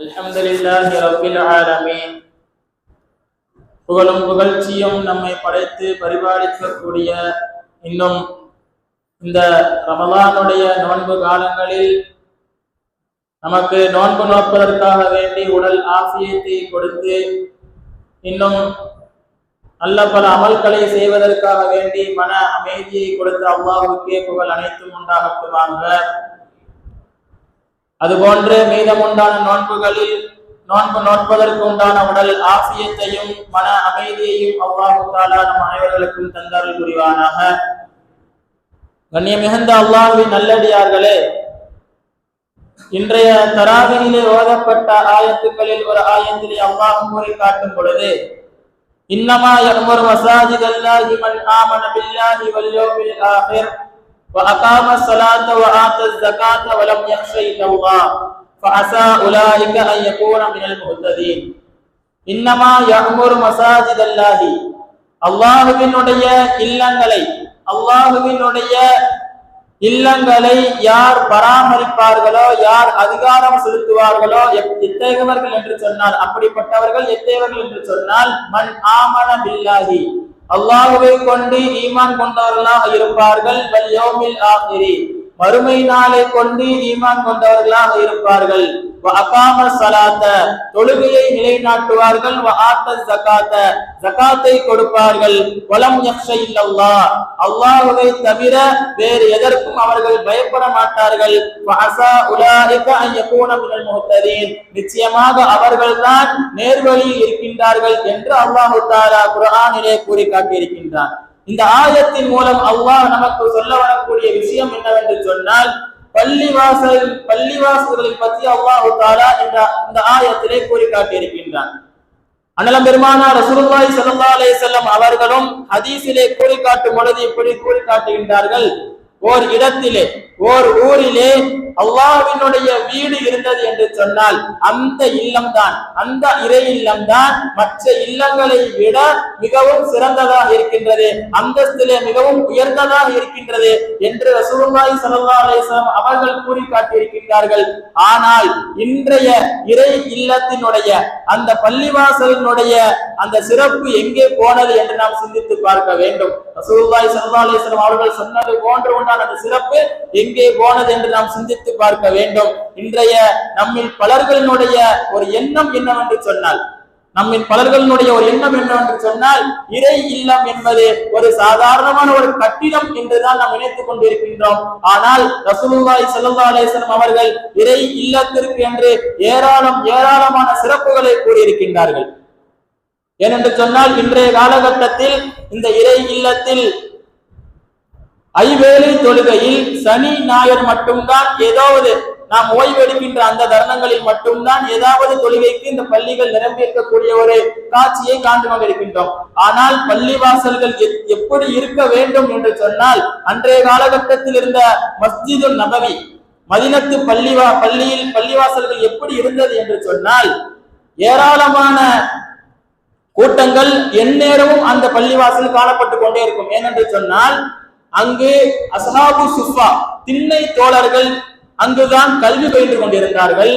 الحمد لله رب العالمين புகழும் புகழ்ச்சியும் நம்மை படைத்து பரிபாலிக்கக்கூடிய இன்னும் இந்த ரமலானுடைய நோன்பு காலங்களில் நமக்கு நோன்பு நோப்பதற்காக வேண்டி உடல் ஆசியத்தை கொடுத்து இன்னும் நல்ல பல அமல்களை செய்வதற்காக வேண்டி மன அமைதியை கொடுத்து அல்லாஹுக்கே புகழ் அனைத்தும் உண்டாகட்டுமாக அதுபோன்று மீதமுண்டான நோன்புகளில் நோன்பு நோட்பதற்கு உண்டான உடல் ஆசியத்தையும் மன அமைதியையும் அல்லாஹு தாலா நம் அனைவர்களுக்கும் தந்தார்கள் புரிவானாக. கண்ணிய மிகுந்த அல்லாஹுவின் நல்லடியார்களே இன்றைய தராவினிலே ஓதப்பட்ட ஆயத்துக்களில் ஒரு ஆயத்திலே அல்லாஹ் கூறி காட்டும் பொழுது இன்னமா யஅமுரு மசாஜித் அல்லாஹி மன் ஆமன பில்லாஹி வல்யோமில் ஆஹிர் وأقام الصلاة وآتى الزكاة ولم يخش إلا الله فعسى أولئك أن يكون من المهتدين إنما يأمر مساجد الله அல்லாஹுவினுடைய இல்லங்களை அல்லாஹுவினுடைய இல்லங்களை யார் பராமரிப்பார்களோ யார் அதிகாரம் செலுத்துவார்களோ எத்தேகவர்கள் என்று சொன்னால் அப்படிப்பட்டவர்கள் எத்தேவர்கள் என்று சொன்னால் மண் ஆமன பில்லாஹி. அல்லாஹுவை கொண்டு ஈமான் கொண்டவர்களாக இருப்பார்கள் வல் ஆகிரி. மறுமை நாளை கொண்டு ஈமான் கொண்டவர்களாக இருப்பார்கள். அகாம சலாத்த தொழுகையை நிலைநாட்டுவார்கள். ஜகாத்த ஜகாத்தை கொடுப்பார்கள். வலம் யக்ஷ இல்லல்லாஹ் தவிர வேறு எதற்கும் அவர்கள் பயப்பட மாட்டார்கள். வ அஸா உலாயிக மினல் நிச்சயமாக அவர்கள்தான் நேர்வழியில் இருக்கின்றார்கள் என்று அல்லாஹு தாலா குர்ஆனிலே கூறி காட்டியிருக்கின்றான் இந்த ஆயத்தின் மூலம் அல்லாஹ் நமக்கு சொல்ல வரக்கூடிய விஷயம் என்னவென்று சொன்னால் பள்ளிவாசல் பள்ளிவாசல்களை பற்றி அல்லாஹு தாலா என்ற இந்த ஆயத்திலே கூறி காட்டியிருக்கின்றான் அண்ணலம் பெருமானார் ரசூலுல்லாஹி ஸல்லல்லாஹு அலைஹி வஸல்லம் அவர்களும் ஹதீஸிலே கூறி காட்டும் பொழுது இப்படி கூறி காட்டுகின்றார்கள் ஓர் இடத்திலே ஓர் ஊரிலே அல்லாவினுடைய வீடு இருந்தது என்று சொன்னால் அந்த இல்லம்தான் அந்த இறை இல்லம்தான் மற்ற இல்லங்களை விட மிகவும் சிறந்ததாக இருக்கின்றது அந்தஸ்திலே மிகவும் உயர்ந்ததாக இருக்கின்றது என்று ரசூலுல்லாஹி ஸல்லல்லாஹு அலைஹி வஸல்லம் அவர்கள் கூறி காட்டியிருக்கின்றார்கள் ஆனால் இன்றைய இறை இல்லத்தினுடைய அந்த பள்ளிவாசலினுடைய அந்த சிறப்பு எங்கே போனது என்று நாம் சிந்தித்து பார்க்க வேண்டும். ரசூலுல்லாஹி ஸல்லல்லாஹு அலைஹி வஸல்லம் அவர்கள் சொன்னது போன்ற உண்டான அந்த சிறப்பு எங்கே போனது என்று நாம் சிந்தித்து பார்க்க வேண்டும். இன்றைய நம்மில் பலர்களினுடைய ஒரு எண்ணம் என்னவென்று சொன்னால் நம்மின் பலர்களினுடைய ஒரு எண்ணம் என்னவென்று சொன்னால் இறை இல்லம் என்பது ஒரு சாதாரணமான ஒரு கட்டிடம் என்றுதான் நாம் நினைத்துக் கொண்டிருக்கின்றோம். ஆனால் ரசூலுல்லாஹி ஸல்லல்லாஹு அலைஹி அவர்கள் இறை இல்லத்திற்கு என்று ஏராளம் ஏராளமான சிறப்புகளை கூறியிருக்கின்றார்கள். ஏனென்று சொன்னால் இன்றைய காலகட்டத்தில் இந்த இறை இல்லத்தில் ஐவேளை தொழுகையில் சனி ஞாயிறு மட்டும்தான் ஏதாவது நாம் ஓய்வு எடுக்கின்ற அந்த தருணங்களில் மட்டும்தான் ஏதாவது தொழுகைக்கு இந்த பள்ளிகள் நிரம்பியிருக்கக்கூடிய ஒரு காட்சியை காண்டு கொண்டிருக்கின்றோம். ஆனால் பள்ளி வாசல்கள் எப்- எப்படி இருக்க வேண்டும் என்று சொன்னால் அன்றைய காலகட்டத்தில் இருந்த மஸ்ஜிது நபவி மதினத்து பள்ளிவா பள்ளியில் பள்ளிவாசல்கள் எப்படி இருந்தது என்று சொன்னால் ஏராளமான கூட்டங்கள் எந்நேரமும் அந்த பள்ளிவாசல் காணப்பட்டு கொண்டே இருக்கும். ஏனென்று சொன்னால் அங்கு அஸ்ஹாபு சுஃபா திண்ணை தோழர்கள் அங்குதான் கல்வி பயின்று கொண்டிருந்தார்கள்.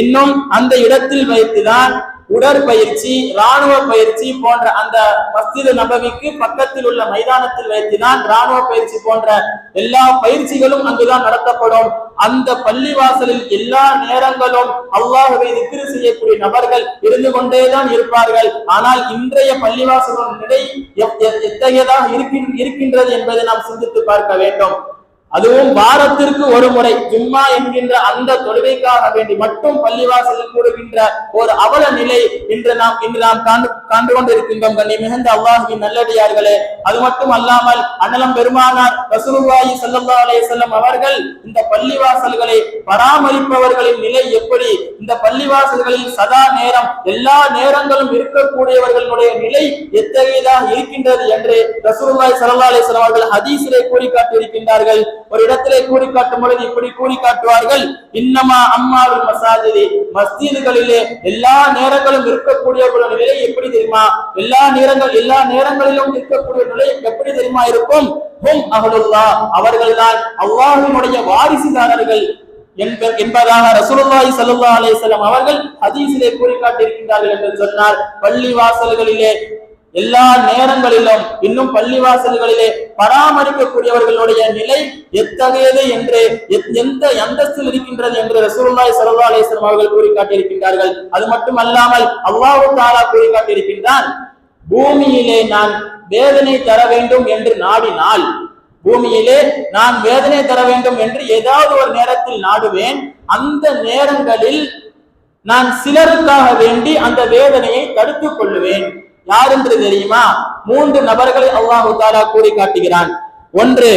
இன்னும் அந்த இடத்தில் வைத்துதான் உடற்பயிற்சி ராணுவ பயிற்சி போன்ற அந்த மஸ்ஜிது நபவிக்கு பக்கத்தில் உள்ள மைதானத்தில் வைத்துதான் ராணுவ பயிற்சி போன்ற எல்லா பயிற்சிகளும் அங்குதான் நடத்தப்படும். அந்த பள்ளிவாசலில் எல்லா நேரங்களும் அல்லாஹுவை திக்ரு செய்யக்கூடிய நபர்கள் இருந்து கொண்டேதான் இருப்பார்கள். ஆனால் இன்றைய பள்ளிவாசலின் நிலை எப்- எத்தகையதாக இருக்கின்- இருக்கின்றது என்பதை நாம் சிந்தித்து பார்க்க வேண்டும். அதுவும் வாரத்திற்கு ஒரு முறை ஜும்மா என்கின்ற அந்த தொழுகைக்காக வேண்டி மட்டும் பள்ளிவாசலில் கூடுகின்ற ஒரு அவல நிலை இன்று நாம் இன்று நாம் காண்டு காண்டு கொண்டிருக்கின்றோம் கண்ணி மிகுந்த அல்லாஹின் நல்லடியார்களே. அது மட்டும் அல்லாமல் அண்ணலம் பெருமானார் ரசூலுல்லாஹி ஸல்லல்லாஹு அலைஹி வஸல்லம் அவர்கள் இந்த பள்ளிவாசல்களை பராமரிப்பவர்களின் நிலை எப்படி? இந்த பள்ளிவாசல்களில் சதா நேரம் எல்லா நேரங்களும் இருக்கக்கூடியவர்களுடைய நிலை எத்தகையதாக இருக்கின்றது என்று ரசூலுல்லாஹி ஸல்லல்லாஹு அலைஹி வஸல்லம் அவர்கள் ஹதீஸிலே கூறி காட்டியிருக்கின்றார்கள் ஒரு இடத்திலே கூறி காட்டும் பொழுது இப்படி கூறி காட்டுவார்கள் இன்னமா அம்மாவில் மசாஜிதி. மஸ்தீதுகளிலே எல்லா நேரங்களும் இருக்கக்கூடியவர்களோட நிலை எப்படி தெரியுமா? எல்லா நேரங்கள் எல்லா நேரங்களிலும் இருக்கக்கூடிய நிலை எப்படி தெரியுமா இருக்கும்? ஹும் அகலுல்லா அவர்கள்தான் அல்லாஹ்வினுடைய வாரிசுதாரர்கள் என்பதாக ரசூலுல்லாஹி ஸல்லல்லாஹு அலைஹி வஸல்லம் அவர்கள் ஹதீஸிலே கூறி காட்டியிருக்கின்றார்கள் என்று சொன்னார் பள்ளி வாசல்களிலே எல்லா நேரங்களிலும் இன்னும் பள்ளிவாசல்களிலே பராமரிக்கக்கூடியவர்களுடைய நிலை எத்தகையது என்று எத்- எந்த அந்தஸ்தில் இருக்கின்றது என்று ரசூல்லாய் ஸல்லல்லாஹு அலைஹி அவர்கள் கூறி காட்டியிருக்கின்றார்கள் அது மட்டுமல்லாமல் அவ்வாவு தாலா கூறி காட்டியிருக்கின்றான் பூமியிலே நான் வேதனை தர வேண்டும் என்று நாடினால் பூமியிலே நான் வேதனை தர வேண்டும் என்று ஏதாவது ஒரு நேரத்தில் நாடுவேன் அந்த நேரங்களில் நான் சிலருக்காக வேண்டி அந்த வேதனையை தடுத்துக் கொள்ளுவேன். யார் என்று தெரியுமா? மூன்று நபர்களை அல்லாஹு தாலா கூறி காட்டுகிறான். ஒன்று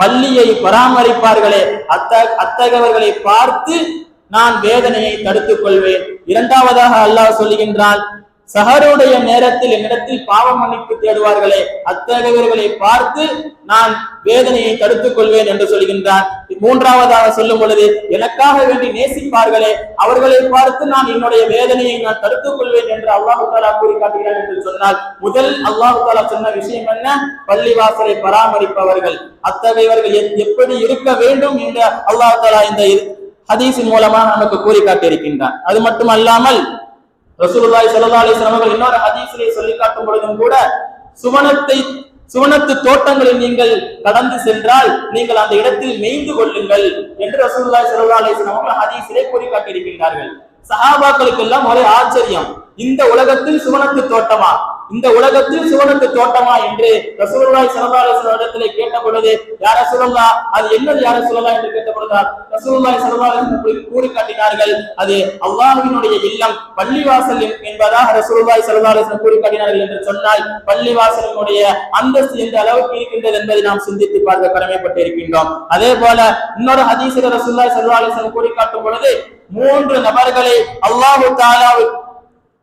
பள்ளியை பராமரிப்பார்களே. அத்த அத்தகவர்களை பார்த்து நான் வேதனையை தடுத்துக் கொள்வேன். இரண்டாவதாக அல்லாஹ் சொல்லுகின்றான் சஹருடைய நேரத்தில் என்னிடத்தில் பாவ மன்னிப்பு தேடுவார்களே. அத்தகையவர்களை பார்த்து நான் வேதனையை தடுத்துக் கொள்வேன் என்று சொல்கின்றான் மூன்றாவதாக சொல்லும் பொழுது எனக்காக வேண்டி நேசிப்பார்களே அவர்களை பார்த்து நான் என்னுடைய வேதனையை நான் தடுத்துக் கொள்வேன் என்று அல்லாஹு தாலா கூறி காட்டுகிறான் என்று சொன்னால் முதல் அல்லாஹு தாலா சொன்ன விஷயம் என்ன? பள்ளிவாசலை பராமரிப்பவர்கள். அத்தகையவர்கள் எப்படி இருக்க வேண்டும் என்று அல்லாஹு தாலா இந்த ஹதீஸின் மூலமாக நமக்கு கூறி காட்டியிருக்கின்றான் அது மட்டும் அல்லாமல் ரசூலுல்லாஹி ஸல்லல்லாஹு அலைஹி வஸல்லம் அவர்கள் இன்னொரு ஹதீஸிலே சொல்லி காட்டும் பொழுதும் கூட சுவனத்தை சுவனத்து தோட்டங்களில் நீங்கள் கடந்து சென்றால் நீங்கள் அந்த இடத்தில் மேய்ந்து கொள்ளுங்கள் என்று ரசூல்லா ஸல்லல்லாஹு அலைஹி அதை அவர்கள் ஹதீஸிலே கூறி சஹாபாக்களுக்கு எல்லாம் ஒரே ஆச்சரியம். இந்த உலகத்தில் சுவனத்து தோட்டமா? இந்த உலகத்தில் சிவனுக்கு தோட்டமா என்று ரசூலுல்லாஹி ஸல்லல்லாஹு இடத்திலே கேட்ட பொழுது யார சொல்லலா அது என்னது யார சொல்லலாம் என்று கேட்ட பொழுது ரசூலுல்லாஹி ஸல்லல்லாஹு கூறி- காட்டினார்கள் அது அல்லாஹினுடைய இல்லம். பள்ளிவாசல் என்பதாக ரசூலுல்லாஹி ஸல்லல்லாஹு கூறி காட்டினார்கள் என்று சொன்னால் பள்ளிவாசலினுடைய அந்தஸ்து எந்த அளவுக்கு இருக்கின்றது என்பதை நாம் சிந்தித்து பார்க்க கடமைப்பட்டு இருக்கின்றோம் அதே போல இன்னொரு ஹதீஸில் ரசூலுல்லாஹி ஸல்லல்லாஹு கூறி காட்டும் பொழுது மூன்று நபர்களை அல்லாஹு தாலாவுக்கு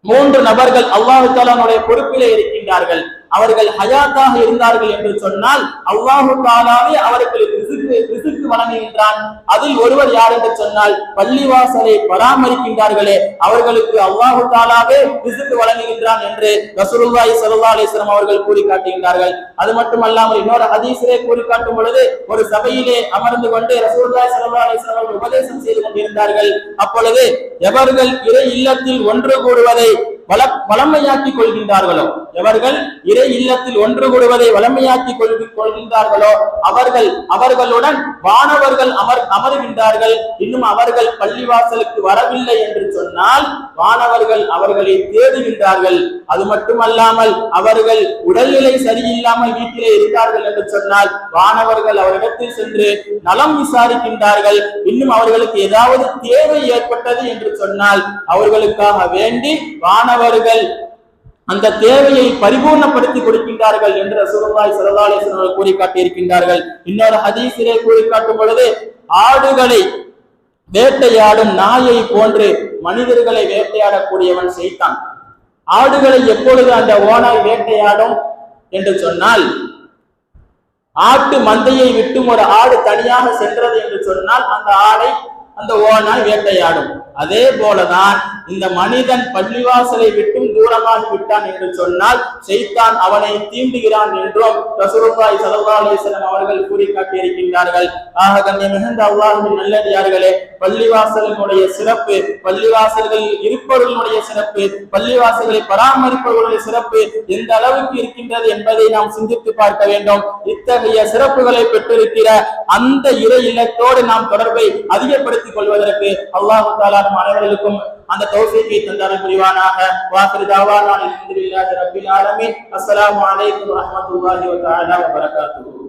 மூன்று நபர்கள் அல்லாஹு தாலானுடைய பொறுப்பிலே இருக்கின்றார்கள். அவர்கள் ஹயாத்தாக இருந்தார்கள் என்று சொன்னால் அவ்வாஹு தாலாவே அவர்களுக்கு ரிசுக்கு வழங்குகின்றான் அதில் ஒருவர் யார் என்று சொன்னால் பள்ளிவாசலை பராமரிக்கின்றார்களே அவர்களுக்கு அவ்வாஹு தாலாவே ரிசுக்கு வழங்குகின்றான் என்று ரசூலுல்லாஹி ஸல்லல்லாஹு அலைஹி வஸல்லம் அவர்கள் கூறி காட்டுகின்றார்கள் அது மட்டுமல்லாமல் இன்னொரு ஹதீஸிலே கூறி காட்டும் பொழுது ஒரு சபையிலே அமர்ந்து கொண்டு ரசூலுல்லாஹி ஸல்லல்லாஹு அலைஹி வஸல்லம் அவர்கள் உபதேசம் செய்து கொண்டிருந்தார்கள். அப்பொழுது எவர்கள் இறை இல்லத்தில் ஒன்று கூடுவதை வள வளமையாக்கி கொள்கின்றார்களோ? எவர்கள் இறை இல்லத்தில் ஒன்று கூடுவதை வளமையாக்கி கொள்கின்றார்களோ? அவர்கள் அவர்களுடன் வானவர்கள் அமர் அமருகின்றார்கள். இன்னும் அவர்கள் பள்ளிவாசலுக்கு வரவில்லை என்று சொன்னால் வானவர்கள் அவர்களை தேடுகின்றார்கள். அது மட்டுமல்லாமல் அவர்கள் உடல்நிலை சரியில்லாமல் வீட்டிலே இருக்கிறார்கள் என்று சொன்னால் வானவர்கள் அவரிடத்தில் சென்று நலம் விசாரிக்கின்றார்கள். இன்னும் அவர்களுக்கு ஏதாவது தேவை ஏற்பட்டது என்று சொன்னால் அவர்களுக்காக வேண்டி அவர்கள் அந்த தேவையை பரிபூர்ணப்படுத்தி கொடுக்கின்றார்கள் என்று ரசூலுல்லாஹி ஸல்லல்லாஹு அலைஹி கூறி காட்டியிருக்கின்றார்கள் இன்னொரு ஹதீஸிலே கூறி காட்டும் பொழுது ஆடுகளை வேட்டையாடும் நாயை போன்று மனிதர்களை வேட்டையாடக்கூடியவன் செய்தான் ஆடுகளை எப்பொழுது அந்த ஓனாய் வேட்டையாடும் என்று சொன்னால் ஆட்டு மந்தையை விட்டும் ஒரு ஆடு தனியாக சென்றது என்று சொன்னால் அந்த ஆடை அந்த ஓனாய் வேட்டையாடும். அதே போலதான் இந்த மனிதன் பள்ளிவாசலை விட்டும் தூரமாகி விட்டான் என்று சொன்னால் செய்தான் அவனை தீண்டுகிறான் என்றும் ரசூலுல்லாஹி ஸல்லல்லாஹு அலைஹி வஸல்லம் அவர்கள் கூறி காட்டியிருக்கின்றார்கள் ஆக கண்ணியம் மிகுந்த அல்லாஹ்வின் நல்லடியார்களே பள்ளிவாசலினுடைய சிறப்பு பள்ளிவாசல்கள் இருப்பவர்களுடைய சிறப்பு பள்ளிவாசல்களை பராமரிப்பவர்களுடைய சிறப்பு எந்த அளவுக்கு இருக்கின்றது என்பதை நாம் சிந்தித்து பார்க்க வேண்டும். இத்தகைய சிறப்புகளை பெற்றிருக்கிற அந்த இறை இல்லத்தோடு நாம் தொடர்பை அதிகப்படுத்தி வைத்துக் கொள்வதற்கு அல்லாஹு தாலா நம் அனைவர்களுக்கும் அந்த தௌஃபீகை தந்தாரம் புரிவானாக. வாக்கிரு தாவானா அல்ஹம்துலில்லாஹி ரப்பில் ஆலமீன். அஸ்ஸலாமு அலைக்கும் வரஹ்மத்துல்லாஹி வ தஆலா வ பரகாத்துஹு.